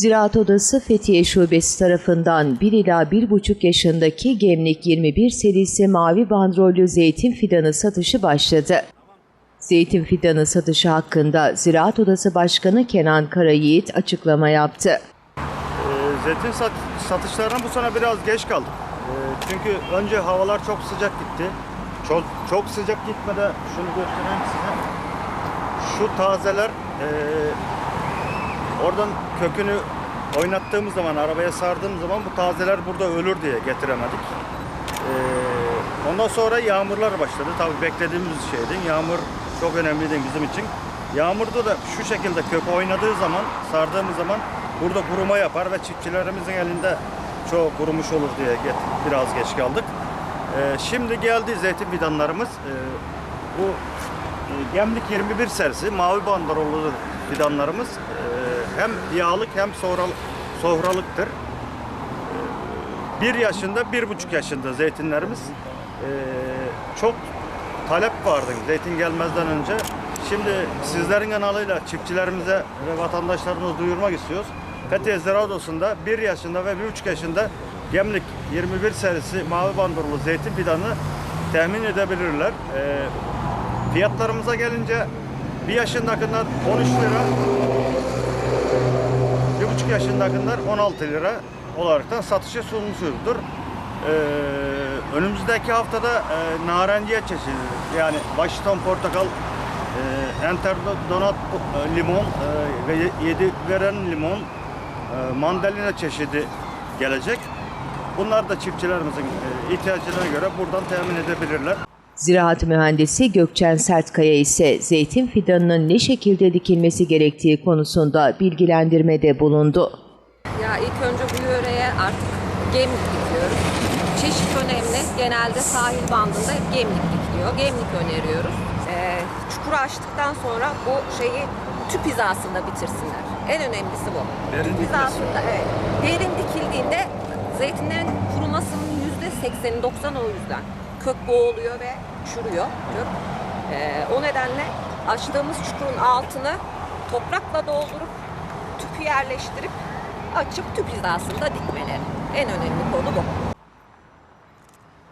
Ziraat Odası Fethiye Şubesi tarafından 1 ila 1,5 yaşındaki Gemlik 21 serisi mavi bandrollü zeytin fidanı satışı başladı. Zeytin fidanı satışı hakkında Ziraat Odası Başkanı Kenan Karayiğit açıklama yaptı. Ee, Zeytin sat- satışlarına bu sene biraz geç kaldık. Ee, Çünkü önce havalar çok sıcak gitti. Çok çok sıcak gitmede şunu göstereyim size. Şu tazeler ee, oradan kökünü oynattığımız zaman, arabaya sardığımız zaman bu tazeler burada ölür diye getiremedik. Ee, Ondan sonra yağmurlar başladı. Tabii beklediğimiz şeydi. Yağmur çok önemliydi bizim için. Yağmurda da şu şekilde kök oynadığı zaman, sardığımız zaman burada kuruma yapar ve çiftçilerimizin elinde çok kurumuş olur diye get- biraz geç kaldık. Ee, şimdi geldi zeytin fidanlarımız. Ee, bu e, Gemlik 21 serisi mavi banderollu fidanlarımız e, hem yağlık hem sohralıktır. 1 yaşında, bir buçuk yaşında zeytinlerimiz eee, çok talep vardı zeytin gelmezden önce. Şimdi sizlerin kanalıyla çiftçilerimize ve vatandaşlarımıza duyurmak istiyoruz. Fethiye Ziraat 1 yaşında ve 1,5 yaşında Gemlik 21 serisi mavi bandurulu zeytin fidanı temin edebilirler. Eee, fiyatlarımıza gelince 1 yaşındakiler 13 lira, bir buçuk yaşındakiler 16 lira olarak da satışa sunulmuştur. Ee, önümüzdeki haftada e, narenciye çeşidi yani Washington portakal, e, Enterdonat e, limon e, ve ye- yedi veren limon, e, mandalina çeşidi gelecek. Bunlar da çiftçilerimizin e, ihtiyacına göre buradan temin edebilirler. Ziraat mühendisi Gökçen Sertkaya ise zeytin fidanının ne şekilde dikilmesi gerektiği konusunda bilgilendirmede bulundu. Ya ilk önce bu yöreye artık gemlik dikiyoruz. Çeşit önemli. Genelde sahil bandında hep gemlik dikiliyor. Gemlik öneriyoruz. Ee, çukuru açtıktan sonra bu şeyi tüp hizasında bitirsinler. En önemlisi bu. Derin tüp hizasında evet. Derin dikildiğinde zeytinlerin kurumasının yüzde sekseni doksan o yüzden. Kök boğuluyor ve çürüyor kök. Ee, o nedenle açtığımız çukurun altını toprakla doldurup tüpü yerleştirip açıp tüp hizasında dikmeleri. En önemli konu bu.